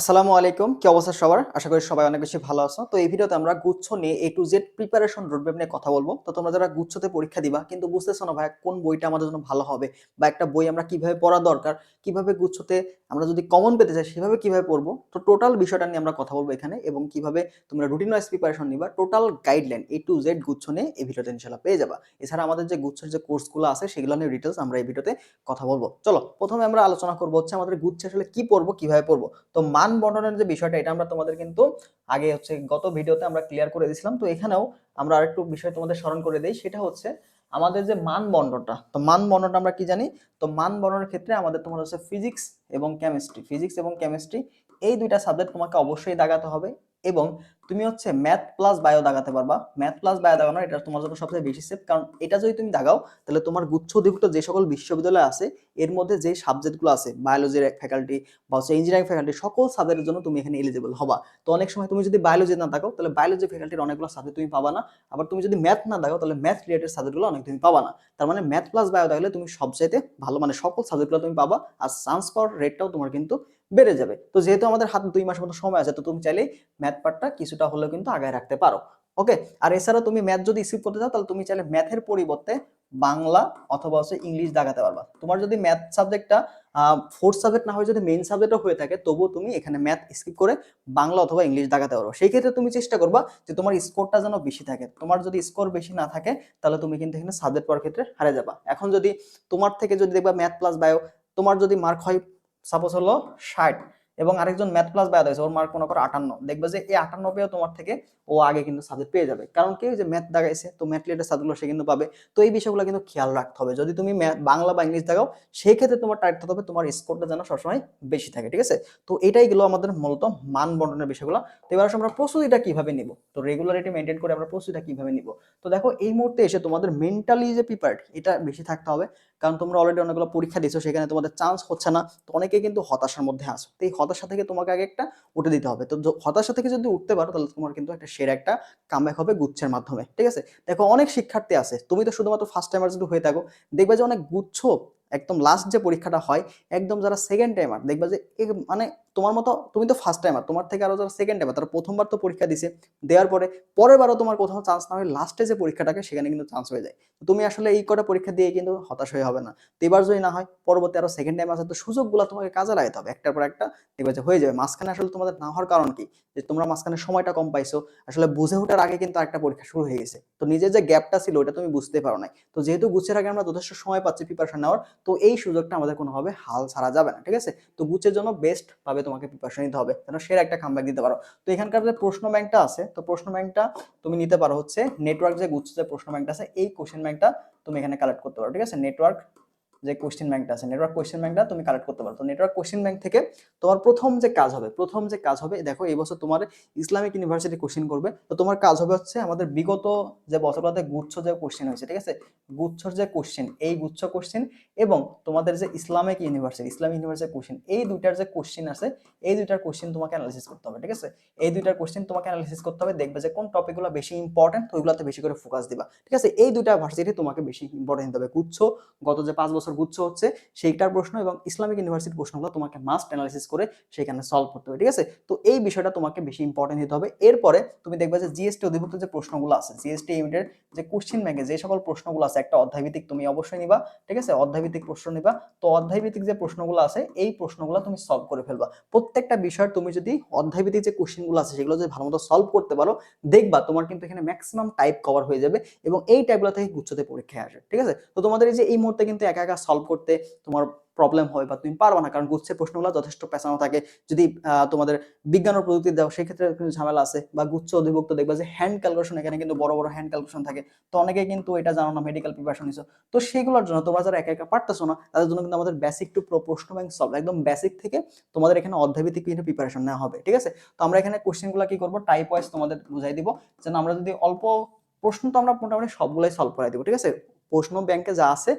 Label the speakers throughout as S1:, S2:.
S1: আসসালামু আলাইকুম। কি অবস্থা সবার? আশা করি সবাই অনেক বেশি ভালো আছো। তো এই ভিডিওতে আমরা গুচ্ছ নিয়ে A to Z preparation roadmap নিয়ে কথা বলব। তো তোমরা যারা গুচ্ছতে পরীক্ষা দিবা, কিন্তু বুঝতেছো না ভাই কোন বইটা আমাদের জন্য ভালো হবে বা একটা বই আমরা কীভাবে পড়া দরকার, কীভাবে গুচ্ছতে আমরা যদি কমন পেতে চাই, সেভাবে কীভাবে পড়ব? তো টোটাল বিষয়টা নিয়ে আমরা কথা বলব এখানে এবং কীভাবে তোমরা রুটিন ওয়াইজ প্রিপারেশন নিবা total guideline A to Z গুচ্ছ নিয়ে এই ভিডিওতে ইনশাল্লাহ পেয়ে যাবা। এছাড়া আমাদের যে গুচ্ছের যে কোর্সগুলো আছে, সেগুলো নিয়ে ডিটেলস আমরা এই ভিডিওতে কথা বলব। চলো, প্রথমে আমরা আলোচনা করব হচ্ছে আমাদের গুচ্ছে আসলে কি পড়ব, কীভাবে পড়ব? তো মান বন্টনের যে বিষয়টা, এটা আমরা তোমাদের কিন্তু আগে হচ্ছে গত ভিডিওতে আমরা ক্লিয়ার করে দিয়েছিলাম। তো এখানেও আমরা আরেকটু বিষয় তোমাদের স্মরণ করে দিই, সেটা হচ্ছে আমাদের যে মান বন্টনটা। তো মান বন্টনটা আমরা কি জানি? তো মান বন্টনের ক্ষেত্রে আমাদের তোমার হচ্ছে ফিজিক্স এবং কেমিস্ট্রি ফিজিক্স এবং কেমিস্ট্রি এই দুইটা সাবজেক্ট তোমাকে অবশ্যই দাগাতে হবে এবং তুমি হচ্ছে ম্যাথ প্লাস বায়ো দাগাতে পারবা। ম্যাথ প্লাস বায়ো দাগানো এটা তোমার জন্য সবচেয়ে বেশি সেফ কারণ এটা যদি তুমি দাগাও, তাহলে তোমার গুচ্ছ অধিভুক্ত যে সকল বিশ্ববিদ্যালয় আছে, এর মধ্যে যে সাবজেক্টগুলো আছে বায়োলজির ফ্যাকাল্টি বা হচ্ছে ইঞ্জিনিয়ারিং ফ্যাকাল্টি সকল সাবজেক্টের জন্য তুমি এখানে এলিজিবল হবা। তো অনেক সময় তুমি যদি বায়োলজি না থাকো তাহলে বায়োলজি ফ্যাকাল্টির অনেকগুলো সাবজেক্ট তুমি পাবা না। আবার তুমি যদি ম্যাথ না থাকো তাহলে ম্যাথ রিলেটেড সাবজেক্টগুলো অনেক তুমি পাবা না। তার মানে ম্যাথ প্লাস বায়ো থাকলে তুমি সবচাইতে ভালো মানে সকল সাবজেক্টগুলো তুমি পাবা, আর চান্স পাওয়ার রেটটাও তোমার কিন্তু বেড়ে যাবে। তো যেহেতু আমাদের হাতে দুই মাস মতো সময় আছে, তো তুমি চাইলে ম্যাথ পার্টটা কিছুটা হলেও কিন্তু আগায় রাখতে পারো। ওকে আর এছাড়া তুমি ম্যাথ যদি স্কিপ করতে চাও, তাহলে তুমি চাইলে ম্যাথের পরিবর্তে বাংলা অথবা হচ্ছে ইংলিশ দাগাতে পারবা। তোমার যদি ম্যাথ সাবজেক্টটা ফোর্থ সাবজেক্ট না হয়ে যদি মেইন সাবজেক্টও হয়ে থাকে, তবুও তুমি এখানে ম্যাথ স্কিপ করে বাংলা অথবা ইংলিশ দাগাতে পারো। সেই ক্ষেত্রে তুমি চেষ্টা করবা যে তোমার স্কোরটা যেন বেশি থাকে। তোমার যদি স্কোর বেশি না থাকে, তাহলে তুমি কিন্তু এখানে সাবজেক্ট পড়ার ক্ষেত্রে হারে যাবা। এখন যদি তোমার থেকে যদি দেখবা ম্যাথ প্লাস বায়ো তোমার যদি মার্ক হয় সাপোজ হলো ষাট এবং আরেকজন ম্যাথ প্লাস বায়ো দিয়েছে ওর মার্ক মনে করো আটান্ন। দেখবে যে এই আটান্ন পেয়েও তোমার থেকে ও আগে কিন্তু সাবজেক্ট পেয়ে যাবে। কারণ কি? যে ম্যাথ দাগাইছে তো ম্যাথ রিলেটেড সাবজেক্টগুলো সে কিন্তু পাবে। তো এই বিষয়গুলো কিন্তু খেয়াল রাখতে হবে। যদি তুমি বাংলা বা ইংলিশ দাগাও সেই ক্ষেত্রে তোমার টার্গেট হতে হবে তোমার স্কোরটা যেন সবসময় বেশি থাকে, ঠিক আছে? তো এটাই গেলো আমাদের মূলত মান বন্টনের বিষয়গুলো। তো এবার আমরা প্রস্তুতিটা কীভাবে নিব? তো রেগুলারিটি মেনটেন করে আমরা প্রস্তুতিটা কীভাবে নিব? তো দেখো এই মুহূর্তে এসে তোমাদের মেন্টালি যে প্রিপারেড এটা বেশি থাকতে হবে। কারণ তোমরা অলরেডি অনেকগুলো পরীক্ষা দিয়েছ, সেখানে তোমাদের চান্স হচ্ছে না। তো অনেকে কিন্তু হতাশার মধ্যে আসো তো এই হতাশা থেকে তোমাকে আগে একটা উঠে দিতে হবে। তো হতাশা থেকে যদি উঠতে পারো, তাহলে তোমার কিন্তু একটা সেরা একটা কামব্যাক হবে গুচ্ছের মাধ্যমে। ঠিক আছে? দেখো, অনেক শিক্ষার্থী আছে। তুমি তো শুধুমাত্র ফার্স্ট টাইমার যদি হয়ে থাকো। দেখবে যে অনেক গুচ্ছ, একদম লাস্ট যে পরীক্ষাটা হয়, একদম যারা সেকেন্ড টাইমার দেখবে যে মানে তোমার মতো, তুমি তো ফার্স্ট টাইমার তোমার থেকে আরও যারা সেকেন্ড টাইমার তারা প্রথমবার তো পরীক্ষা দিছে, দেওয়ার পরে, পরের বারও তোমার কোথাও চান্স না হয় লাস্টে যে পরীক্ষাটাকে, সেখানে কিন্তু চান্স হয়ে যায়। তুমি আসলে এই কটা পরীক্ষা দিয়ে কিন্তু হতাশ হয়ে হবে না। তো এবার যদি না হয়, পরবর্তী আরও সেকেন্ড টাইম আছে, তো সুযোগগুলো তোমাকে কাজে লাগাতে হবে, একটার পর একটা দেখবে যে হয়ে যাবে। মাঝখানে আসলে তোমাদের না হওয়ার কারণ কি? যে তোমরা মাঝখানে সময়টা কম পাইছো, আসলে বুঝে ওঠার আগে কিন্তু একটা পরীক্ষা শুরু হয়ে গেছে। তো নিজের যে গ্যাপটা ছিল ওটা তুমি বুঝতে পারো নাই। তো যেহেতু গুছের আগে আমরা যথেষ্ট সময় পাচ্ছি প্রিপারেশন নেওয়ার, তো এই সুযোগটা আমাদের কোনোভাবে হাল ছাড়া যাবে না, ঠিক আছে? তো গুছের জন্য বেস্ট ভাবে তোমাকে প্রিপারেশন নিতে হবে। যেন সেরা একটা কামব্যাক দিতে পারো। তো এখানকার যে প্রশ্ন ব্যাংকটা আছে, তো প্রশ্ন ব্যাংকটা তুমি নিতে পারো হচ্ছে নেটওয়ার্ক যে গুচ্ছ যে প্রশ্ন ব্যাংকটা আছে, এই কোশ্চেন ব্যাংকটা তুমি এখানে কালেক্ট করতে পারো, ঠিক আছে? নেটওয়ার্ক যে কোশ্চেন ব্যাংকটা আছে নেটওয়ার্ক কোশ্চেন ব্যাংকটা তুমি কালেক্ট করতে পারো। তো নেটওয়ার্ক কোশ্চেন ব্যাংক থেকে তোমার প্রথম যে কাজ হবে, প্রথম যে কাজ হবে, দেখো এই বছর তোমার ইসলামিক ইউনিভার্সিটি কোশ্চেন করবে। তো তোমার কাজ হবে হচ্ছে আমাদের বিগত যে বছরগুলোতে গুচ্ছ যে কোশ্চেন হয়েছে, ঠিক আছে? গুচ্ছর যে কোশ্চেন এই গুচ্ছ কোশ্চেন এবং তোমাদের যে Islamic University Islamic University question এই দুইটার যে কোশ্চেন আছে, এই দুইটার কোশ্চেন তোমাকে অ্যানালিসিস করতে হবে, ঠিক আছে? এই দুইটার কোশ্চেন তোমাকে অ্যানালিসিস করতে হবে, দেখবে যে কোন টপিকগুলো বেশি ইম্পর্টেন্ট ওইগুলোতে বেশি করে ফোকাস দিবা, ঠিক আছে? এই দুইটা ভার্সিটি তোমাকে বেশি ইম্পর্টেন্ট হবে। গুচ্ছ, গত যে পাঁচ বছর গুচ্ছ হচ্ছে, সেইটার প্রশ্ন এবং ইসলামিক ইউনিভার্সিটির প্রশ্নগুলো তোমাকে মাস্ট অ্যানালিসিস করে সেখানে সলভ করতে হবে, ঠিক আছে? তো এই বিষয়টা তোমাকে বেশি ইম্পর্টেন্ট দিতে হবে। এরপরে তুমি দেখবে যে জিএসটি অধিভুক্ত যে প্রশ্নগুলো আছে জিএসটি ইউনিটের যে কোশ্চেন ব্যাংকে যে সকল প্রশ্নগুলো আছে, একটা অধ্যায়ভিত্তিক তুমি অবশ্যই নিবা, ঠিক আছে? অধ্যায়ভিত্তিক প্রশ্ন নিবা। তো অধ্যায়ভিত্তিক যে প্রশ্নগুলো আছে, এই প্রশ্নগুলো তুমি সলভ করে ফেলবা। প্রত্যেকটা বিষয় তুমি যদি অধ্যায়ভিত্তিক যে কোশ্চেনগুলো আছে, সেগুলো যদি ভালোমতো সলভ করতে পারো, দেখবা তোমার কিন্তু এখানে ম্যাক্সিমাম টাইপ কভার হয়ে যাবে এবং এই টাইপগুলো থেকে গুচ্ছতে পরীক্ষায় আসে ঠিক আছে? তো তোমাদের এই যে এই মুহূর্তে কিন্তু একা একা সলভ করতে তোমার প্রবলেম হয় বা তুমি পারবে না। কারণ গুচ্ছের প্রশ্নগুলো যথেষ্ট পেছানো থাকে। যদি তোমাদের বিজ্ঞান ও প্রযুক্তি দাও, সেক্ষেত্রে কিন্তু ঝামেলা আছে। বা গুচ্ছ অধিভুক্ত দেখবে যে হ্যান্ড ক্যালকুলেশন এখানে কিন্তু বড় বড় হ্যান্ড ক্যালকুলেশন থাকে। তো অনেকে কিন্তু এটা জানো না মেডিকেল প্রিপারেশন নিছো। তো সেগুলোর জন্য তোমরা যারা একা একা পারতেছো না, তাদের জন্য কিন্তু আমাদের বেসিক টু প্রশ্ন ব্যাংক সলভ একদম বেসিক থেকে তোমাদের এখানে অধ্যায়ভিত্তিক কিন্তু প্রিপারেশন নেওয়া হবে, ঠিক আছে? তো আমরা এখানে কোশ্চেনগুলো কি করব? টাইপ ওয়াইজ তোমাদের বুঝাই দিব। যেন আমরা যদি অল্প প্রশ্ন তো আমরা মোটামুটি সবগুলাই সলভ করে দিব, ঠিক আছে? প্রশ্ন ব্যাংকে যা আছে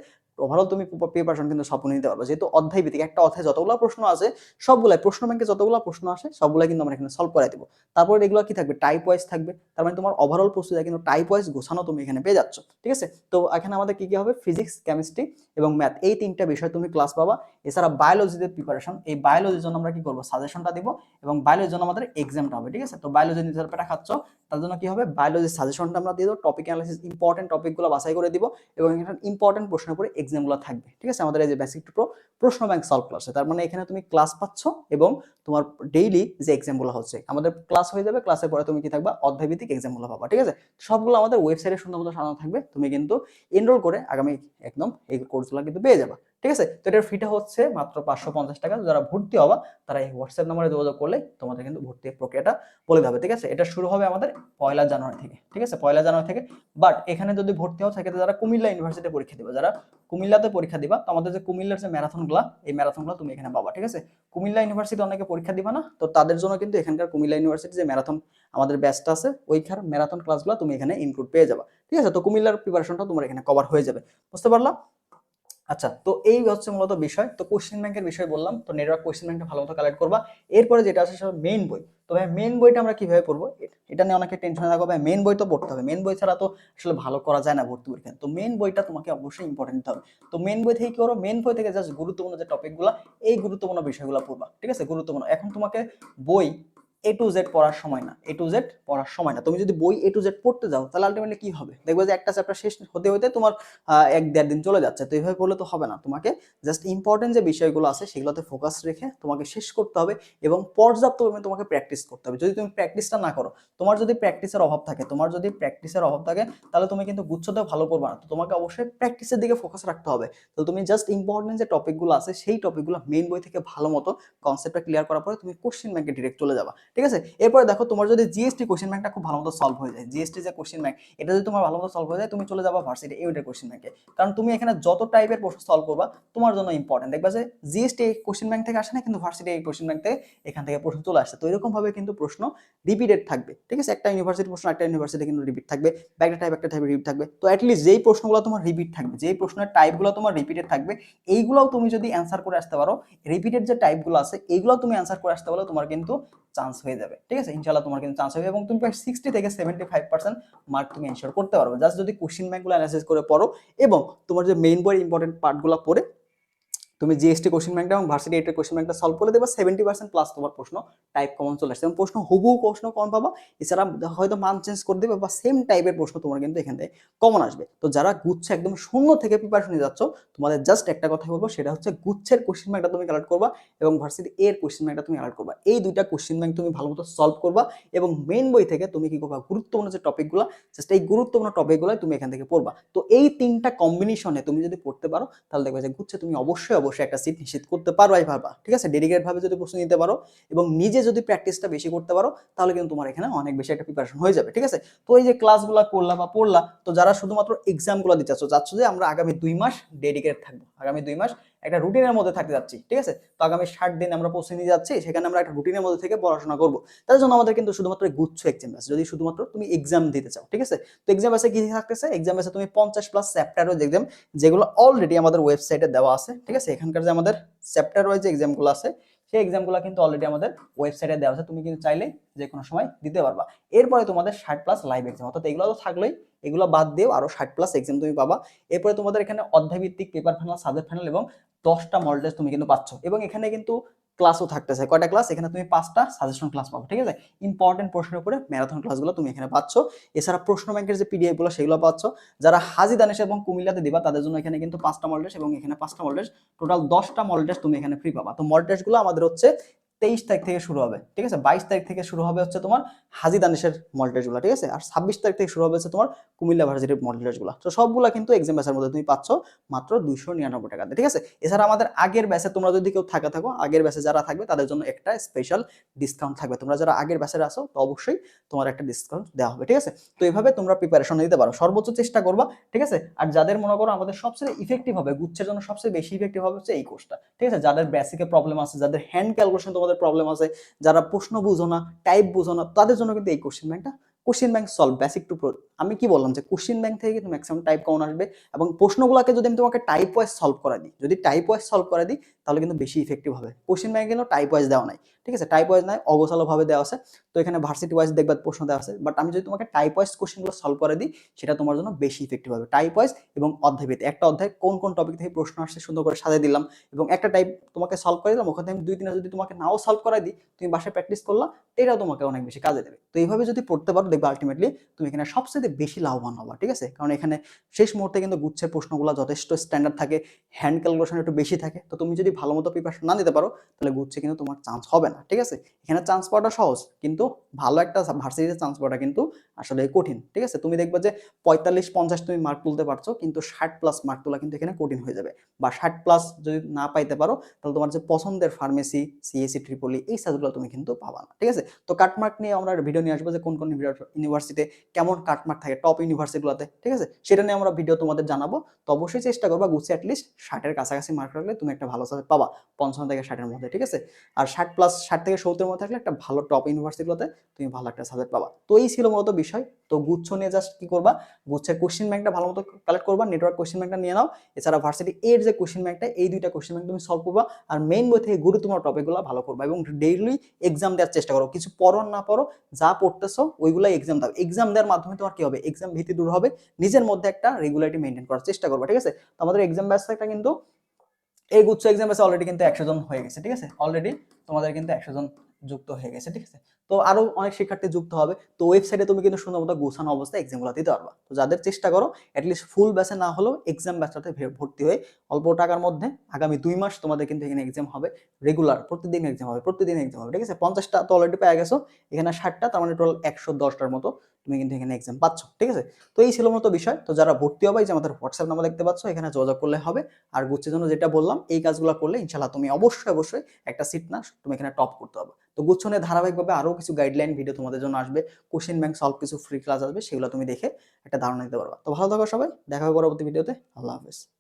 S1: ওভারঅল তুমি প্রিপারেশন কিন্তু সম্পূর্ণ নিতে পারবে। যেহেতু অধ্যায় ভিত্তিক একটা অধ্যায় যতগুলো প্রশ্ন আছে, সবগুলাই, প্রশ্ন ব্যাংকে যতগুলো প্রশ্ন আসে সবগুলো কিন্তু আমরা এখানে সলভ করে দেবো। তারপরে এগুলো কি থাকবে? টাইপ ওয়াইজ থাকবে। তার মানে তোমার ওভারঅল প্রস্তুতি কিন্তু টাইপ ওয়াইজ গোছানো তুমি এখানে পেয়ে যাচ্ছ। ঠিক আছে? তো এখানে আমাদের কি কি হবে? ফিজিক্স কেমিস্ট্রি এবং ম্যাথ এই তিনটা বিষয় তুমি ক্লাস পাবা। এছাড়া বায়োলজিতে প্রিপারেশন এই বায়োলজির জন্য আমরা কি করব? সাজেশনটা দিব এবং বায়োলজির জন্য আমাদের এক্সামটা হবে। ঠিক আছে? তো বায়োলজি নিজের খাচ্ছ। তার জন্য কি হবে? বায়োলজির সাজেশনটা আমরা দিয়ে দেবো টপিক অ্যানালাইসিস ইম্পর্টেন্ট টপিকগুলো বাছাই করে দিব এবং এখানে ইম্পর্টেন্ট প্রশ্নের উপরে এক্সামগুলো থাকবে। ঠিক আছে? আমাদের এই যে বেসিক টু প্রশ্ন ব্যাংক সলভ ক্লাসে তার মানে এখানে তুমি ক্লাস পাচ্ছ এবং তোমার ডেইলি যে এক্সামগুলো হচ্ছে, আমাদের ক্লাস হয়ে যাবে ক্লাসের পরে তুমি কি থাকবা? অধ্যায়ভিত্তিক এক্সামগুলো পাবা। ঠিক আছে? সবগুলো আমাদের ওয়েবসাইটে সুন্দর মতো সাজানো থাকবে। তুমি কিন্তু এনরোল করে আগামী একদম এই কোর্সগুলো কিন্তু পেয়ে যাবা। ঠিক আছে? তো এটার ফিটা হচ্ছে মাত্র পাঁচশো পঞ্চাশ টাকা। যারা ভর্তি হবা, তারা এই হোয়াটসঅ্যাপ নম্বরে যোগাযোগ করলে তোমাদের কিন্তু ভর্তি প্রক্রিয়াটা বলে দেবে, ঠিক আছে? এটা শুরু হবে আমাদের পয়লা জানুয়ারি থেকে, ঠিক আছে? পয়লা জানুয়ারি থেকে। বাট এখানে যদি ভর্তি হও, সেক্ষেত্রে যারা কুমিল্লা ইউনিভার্সিটি পরীক্ষা দিবা, যারা কুমিল্লাতে পরীক্ষা দিবা, তো আমাদের যে কুমিল্লার যে ম্যারাথনগুলো এই ম্যারাথনগুলো তুমি এখানে পাবা, ঠিক আছে? কুমিল্লা ইউনিভার্সিটি অনেকে পরীক্ষা দিবা না, তো তাদের জন্য কিন্তু এখানকার কুমিল্লা ইউনিভার্সিটি যে ম্যারাথন আমাদের ব্যাচটা আছে ওইখানে ম্যারাথন ক্লাসগুলো তুমি এখানে ইনক্লুড পেয়ে যাবা, ঠিক আছে? তো কুমিল্লার প্রিপারেশনটা তোমার এখানে কভার হয়ে যাবে, বুঝতে পারলাম আচ্ছা তো এই হচ্ছে মূলত বিষয়। তো কোশ্চেন ব্যাংকের বিষয় বললাম, তো নেটওয়ার্ক কোশ্চেন ব্যাংকটা ভালো মতো কালেক্ট করবা। এরপরে যেটা আছে সেটা মেইন বই। তো ভাই মেন বইটা আমরা কীভাবে পড়ব? এটা নিয়ে অনেকে টেনশনে থাকবে ভাই মেন বই তো পড়তে হবে। মেন বই ছাড়া তো আসলে ভালো করা যায় না ভর্তি পরীক্ষা। তো মেন বইটা তোমাকে অবশ্যই ইম্পর্টেন্ট হবে। তো মেন বই থেকে কি করো? মেন বই থেকে জাস্ট গুরুত্বপূর্ণ যে টপিকগুলো এই গুরুত্বপূর্ণ বিষয়গুলো পড়বা। ঠিক আছে? গুরুত্বপূর্ণ। এখন তোমাকে বই এ টু জেড পড়ার সময় না এ টু জেড পড়ার সময় না। তুমি যদি বই এ টু জেড পড়তে যাও, তাহলে আলটিমেটলি কি হবে? দেখবে যে একটা চ্যাপ্টার শেষ হতে হতে তোমার এক দেড় দিন চলে যাচ্ছে। তো এইভাবে পড়লে তো হবে না। তোমাকে জাস্ট ইম্পর্টেন্ট যে বিষয়গুলো আছে, সেগুলোতে ফোকাস রেখে তোমাকে শেষ করতে হবে এবং পর্যাপ্ত তোমাকে প্র্যাকটিস করতে হবে। যদি তুমি প্র্যাকটিসটা না করো, তোমার যদি প্র্যাকটিসের অভাব থাকে, তোমার যদি প্র্যাকটিসের অভাব থাকে, তাহলে তুমি কিন্তু গুচ্ছতে ভালো করবে না। তো তোমাকে অবশ্যই প্র্যাকটিসের দিকে ফোকাস রাখতে হবে। তো তুমি জাস্ট ইম্পর্টেন্ট যে টপিকগুলো আছে, সেই টপিকগুলো মেইন বই থেকে ভালো মতো কনসেপ্টটা ক্লিয়ার করার পরে তুমি কোশ্চেন ব্যাংকে ডিরেক্ট চলে যাবা। ঠিক আছে? এরপরে দেখো তোমার যদি জিএসটি কোশ্চেন ব্যাংকটা খুব ভালো মতো সলভ হয়ে যায়। জিএসটি যে কোশ্চেন ব্যাংক এটা যদি তোমার ভালো মতো সলভ হয়ে যায়, তুমি চলে যাবা ভার্সিটি ইউনিটের কোশ্চেন ব্যাংকে কারণ তুমি এখানে যত টাইপের প্রশ্ন সলভ করবা, তোমার জন্য ইম্পর্টেন্ট দেখবা যে জিএসটি কোশ্চেন ব্যাংক থেকে আসে না, কিন্তু ভার্সিটি এই কোশ্চেন ব্যাংক থেকে এখান থেকে প্রশ্ন চলে আসছে তো এরকম ভাবে কিন্তু প্রশ্ন রিপিটেড থাকবে। ঠিক আছে? একটা ইউনিভার্সিটি প্রশ্ন, একটা ইউনিভার্সিটি কিন্তু রিপিট থাকবে। বা একটা টাইপ একটা টাইপ রিপিট থাকবে। তো অ্যাটলিস্ট যেই প্রশ্নগুলো তোমার রিপিট থাকবে, যেই প্রশ্নের টাইপগুলো তোমার রিপিটেড থাকবে, এইগুলোও তুমি যদি অ্যান্সার করে আসতে পারো রিপিটেড যে টাইপগুলো আছে এইগুলো তুমি অ্যান্সার করে আসতে পারো তোমার কিন্তু চান্স হয়ে যাবে, ঠিক আছে? ইনশাল্লাহ তোমার কিন্তু চান্স হবে এবং তুমি প্রায় সিক্সটি থেকে সেভেন্টি ফাইভ পার্সেন্ট মার্ক তুমি এনশোর করতে পারবে। জাস্ট যদি কোশ্চিন ব্যাংকগুলো অ্যানালাইসিস করে পড়ো এবং তোমার যে মেইন বই ইম্পর্টেন্ট পার্টগুলো পড়ে তুমি জিএসটি কোশ্চেন ব্যাংকটা এবং ভার্সিটি এইটের কোশ্চেন ব্যাংকটা সলভ করে দেবা সেভেন্টি পার্সেন্ট প্লাস তোমার প্রশ্ন টাইপ কমন চলে আসছে। এবং প্রশ্ন হুবু প্রশ্ন কম পাবা, এছাড়া হয়তো মান চেঞ্জ করে দেবে বা সেম টাইপের প্রশ্ন তোমার কিন্তু এখান থেকে কমন আসবে। তো যারা গুচ্ছে একদম শূন্য থেকে প্রিপারেশন নিয়ে যাচ্ছ, তোমাদের জাস্ট একটা কথা বলব, সেটা হচ্ছে গুচ্ছের কোশ্চেন ব্যাংকটা তুমি কালেক্ট করবা এবং ভার্সিটি এর কোশ্চেন ব্যাংকটা তুমি কালেক্ট করবা। এই দুইটা কোশ্চেন ব্যাংক তুমি ভালো মতো সলভ করবা এবং মেন বই থেকে তুমি কি করবা, গুরুত্বপূর্ণ যে টপিকগুলো জাস্ট এই গুরুত্বপূর্ণ টপিকগুলো তুমি এখান থেকে পড়বা। তো এই তিনটা কম্বিনেশনে তুমি যদি পড়তে পারো, তাহলে দেখবে যে গুচ্ছে তুমি অবশ্যই অবশ্যই একটা সিট নিশ্চিত করতে পারো ভাবা, ঠিক আছে? ডেডিকেট ভাবে যদি প্রশ্ন নিতে পারো এবং নিজে যদি প্র্যাকটিসটা বেশি করতে পারো, তাহলে কিন্তু তোমার এখানে অনেক বেশি একটা প্রিপারেশন হয়ে যাবে, ঠিক আছে? তো এই যে ক্লাসগুলো করলা বা পড়লা, তো যারা শুধুমাত্র এক্সামগুলো দিতে চাচ্ছ চাচ্ছ যে আমরা আগামী দুই মাস ডেডিকেট থাকব, আগামী দুই মাস একটা রুটিনের মধ্যে থাকতে যাচ্ছি, ঠিক আছে? তো আগামী ষাট দিন আমরা প্রস্তুতি নিয়ে যাচ্ছি, সেখানে আমরা একটা রুটিনের মধ্যে থেকে পড়াশোনা করব। তার জন্য আমাদের কিন্তু শুধুমাত্র গুচ্ছ এক্সাম আছে, যদি শুধুমাত্র তুমি এক্সাম দিতে চাও, ঠিক আছে? তো এক্সাম আছে কি থাকতেছে? এক্সাম আছে তুমি পঞ্চাশ প্লাস চ্যাপ্টার ওয়াইজ এক্সাম যেগুলো অলরেডি আমাদের ওয়েবসাইটে দেওয়া আছে, ঠিক আছে? এখানকার যে আমাদের চ্যাপ্টার ওয়াইজ এক্সামগুলো আছে, সেই এক্সামগুলো কিন্তু অলরেডি আমাদের ওয়েবসাইটে দেওয়া আছে। তুমি কিন্তু চাইলে যে কোনো সময় দিতে পারবা। এরপরে তোমাদের ষাট প্লাস লাইভ এক্সাম অর্থাৎ এগুলো তো থাকলেই, এগুলো বাদ দিয়েও আরও ষাট প্লাস এক্সাম তুমি পাবা। এরপরে তোমাদের এখানে অধ্যায়ভিত্তিক পেপার ফাইনাল সাবজেক্ট ফাইনাল এবং দশটা মডেল টেস্ট তুমি কিন্তু পাচ্ছ। এবং এখানে কিন্তু ক্লাসও থাকতেছে। কয়টা ক্লাস এখানে তুমি পাঁচটা সাজেশন ক্লাস পাবো, ঠিক আছে? ইম্পর্টেন্ট প্রশ্নের উপরে ম্যারাথন ক্লাসগুলো তুমি এখানে পাচ্ছ। এছাড়া প্রশ্ন ব্যাংকের যে পিডিএফগুলো সেগুলো পাচ্ছ। যারা হাজি দানেশ এবং কুমিল্লাতে দিবা, তাদের জন্য এখানে কিন্তু পাঁচটা মল এবং এখানে পাঁচটা মল টোটাল দশটা মল তুমি এখানে ফ্রি পাবা। তো মল আমাদের হচ্ছে তেইশ তারিখ থেকে শুরু হবে, ঠিক আছে? বাইশ তারিখ থেকে শুরু হবে হচ্ছে তোমার হাজি দানিশের মডেল টেস্টগুলো ঠিক আছে? আর ছাব্বিশ তারিখ থেকে শুরু হবে হচ্ছে তোমার কুমিল্লা ভার্সিটির মডেল টেস্টগুলো তো সবগুলো কিন্তু এক্সাম ব্যাসের মধ্যে তুমি পাচ্ছ মাত্র দুইশো নিরানব্বই টাকাতে, ঠিক আছে? এছাড়া আমাদের আগের ব্যাসে তোমরা যদি কেউ থাকা থাকো, আগের ব্যাসে যারা থাকবে তাদের জন্য একটা স্পেশাল ডিসকাউন্ট থাকবে। তোমরা যারা আগের ব্যাসে আসো তো অবশ্যই তোমার একটা ডিসকাউন্ট দেওয়া হবে, ঠিক আছে? তো এইভাবে তোমরা প্রিপারেশন নিতে পারো। সর্বোচ্চ চেষ্টা করবা, ঠিক আছে? আর যাদের মনে করো আমাদের সবচেয়ে ইফেক্টিভ হবে, গুচ্ছের জন্য সবচেয়ে বেশি ইফেক্টিভ হবে হচ্ছে এই কোর্সটা ঠিক আছে? যাদের বেসিকে প্রবলেম আছে, যাদের হ্যান্ড ক্যালকুলেশন তোমাদের প্রবলেম আছে। যারা প্রশ্ন বুঝো না টাইপ বুঝো না, তাদের জন্য কিন্তু এই কোশ্চেন ব্যাংকটা question bank solve basic to pro আমি কি বললাম যে কোশ্চিন ব্যাংক থেকে কিন্তু ম্যাক্সিমাম টাইপ কমন আসবে এবং প্রশ্নগুলোকে যদি আমি তোমাকে টাইপ ওয়াইজ সলভ করে দিই, যদি টাইপ ওয়াইজ সলভ করে দিই, তাহলে কিন্তু বেশি ইফেক্টিভ হবে। কোশ্চিন ব্যাংক কিন্তু টাইপ ওয়াইজ দেওয়া নাই, ঠিক আছে? টাইপ ওয়াইজ নাই, অগোছালোভাবে দেওয়া আছে। তো এখানে ভার্সিটি ওয়াইজ দেখবে প্রশ্ন দেওয়া আছে বাট আমি যদি তোমাকে টাইপ ওয়াইজ কোশ্চেনগুলো সলভ করে দিই, সেটা তোমার জন্য বেশি ইফেক্টিভ হবে। টাইপ ওয়াইজ এবং অধ্যায়ভিত্তিক একটা অধ্যায় কোন কোন টপিক থেকে প্রশ্ন আসছে সুন্দর করে সাজিয়ে দিলাম এবং একটা টাইপ তোমাকে সলভ করে দিলাম, ওখানে আমি দুই তিনটা যদি তোমাকে নাও সলভ করাই দিই, তুমি বাসায় প্র্যাকটিস করলা, এটাও তোমাকে অনেক বেশি কাজে দেবে। তো এইভাবে যদি পড়তে পারো দেখবে আলটিমেটলি তুমি এখানে সবচেয়ে বেশি লাভবান হবা, ঠিক আছে? কারণ এখানে শেষ মুহূর্তে কিন্তু গুচ্ছের প্রশ্নগুলো যথেষ্ট স্ট্যান্ডার্ড থাকে হ্যান্ড ক্যালকুলেশন একটু বেশি থাকে। তো তুমি যদি ভালো মতো প্রিপারেশন না নিতে পারো, তাহলে গুচ্ছে কিন্তু তোমার চান্স হবে না, ঠিক আছে? এখানে চান্স পাওয়াটা সহজ, কিন্তু ভালো একটা ভার্সিটিতে চান্স পাওয়াটা কিন্তু আসলে কঠিন, ঠিক আছে? তুমি দেখবে যে পঁয়তাল্লিশ, পঞ্চাশ তুমি মার্ক তুলতে পারছ, কিন্তু ষাট প্লাস মার্ক তোলা কিন্তু এখানে কঠিন হয়ে যাবে। বা ষাট প্লাস যদি না পাইতে পারো, তাহলে তোমার যে পছন্দের ফার্মেসি সিএসসি ট্রিপলি এই সাজগুলো তুমি কিন্তু পাবা না, ঠিক আছে? তো কাটমার্ক নিয়ে আমরা ভিডিও নিয়ে আসব যে কোন কোন ইউনিভার্সিটিতে কেমন কাটমার্ক থাকে টপ ইউনিভার্সিটিগুলোতে ঠিক আছে? সেটা নিয়ে আমরা ভিডিও তোমাদের জানাব। তো অবশ্যই চেষ্টা করবা গুছিয়ে অ্যাটলিস্ট ষাটের কাছাকাছি মার্ক রাখলে তুমি একটা ভালো সাবজেক্ট পাবা, পঞ্চান্ন থেকে ষাটের মধ্যে, ঠিক আছে? আর ষাট প্লাস ষাট থেকে সত্তরের মধ্যে থাকলে একটা ভালো টপ ইউনিভার্সিটিগুলোতে তুমি ভালো একটা সাবজেক্ট পাবা। তো এই ছিল মূলত বিষয়। তো গুচ্ছ নিয়ে জাস্ট কি করবা? গুচ্ছের কোশ্চেন ব্যাংকটা ভালো মতো কালেক্ট করবা নেটওয়ার্ক কোশ্চেন ব্যাংকটা নিয়ে নাও। এছাড়া ভার্সিটি এর যে কোশ্চেন ব্যাংকটা এই দুইটা কোশ্চেন ব্যাংক তুমি সলভ করবা। আর মেইন বই থেকে গুরুত্বপূর্ণ টপিকগুলো ভালো করবা এবং ডেইলি এক্সাম দেওয়ার চেষ্টা করো। কিছু পড়ো না পড়ো, যা পড়তেছো ওইগুলো এক্সাম দাও। এক্সাম দেওয়ার মাধ্যমে তোমার কি হবে? এক্সাম ভীতি দূর হবে। নিজের মধ্যে একটা রেগুলারিটি মেনটেন করার চেষ্টা করব, ঠিক আছে? তোমাদের এক্সাম একটা কিন্তু, এই গুচ্ছ এক্সাম ব্যাচে অলরেডি কিন্তু একশো জন হয়ে গেছে, ঠিক আছে? অলরেডি তোমাদের কিন্তু একশো জন যুক্ত হয়ে গেছে, ঠিক আছে? তো আরও অনেক শিক্ষার্থী যুক্ত হবে। তো ওয়েবসাইটে তুমি কিন্তু সুন্দর মতো গোছানো অবস্থায় এক্সামগুলো দিতে পারবা। তো যাদের চেষ্টা করো অ্যাটলিস্ট ফুল ব্যাচে না হলেও এক্সাম ব্যাচটাতে ভর্তি হয়ে অল্প টাকার মধ্যে আগামী দুই মাস তোমাদের কিন্তু এখানে এক্সাম হবে রেগুলার প্রতিদিন এক্সাম হবে, প্রতিদিন এক্সাম হবে, ঠিক আছে? পঞ্চাশটা তো অলরেডি পেয়ে গেছো। এখানে ষাটটা, তার মানে টোটাল একশো দশটার মতো। তুমি কিন্তু এখানে এক্সাম পাচ্ছ, ঠিক আছে? তো এই ছিল মতো বিষয়। তো যারা ভর্তি হবে যে আমাদের হোয়াটসঅ্যাপ নাম্বার দেখতে পাচ্ছ, এখানে যোগাযোগ করলে হবে। আর গুচ্ছের জন্য যেটা বললাম, এই কাজগুলো করলে ইনশাল্লাহ তুমি অবশ্যই অবশ্যই একটা সিট না, তুমি এখানে টপ করতে হবে তো গুচ্ছ নিয়ে ধারাবাহিকভাবে আরও কিছু গাইডলাইন ভিডিও তোমাদের জন্য আসবে। কোশ্চেন ব্যাংক সলভ কিছু ফ্রি ক্লাস আসবে, সেগুলো তুমি দেখে একটা ধারণা নিতে পারবা। তো ভালো থাকো সবাই, দেখা হবে পরবর্তী ভিডিওতে আল্লাহ হাফেজ।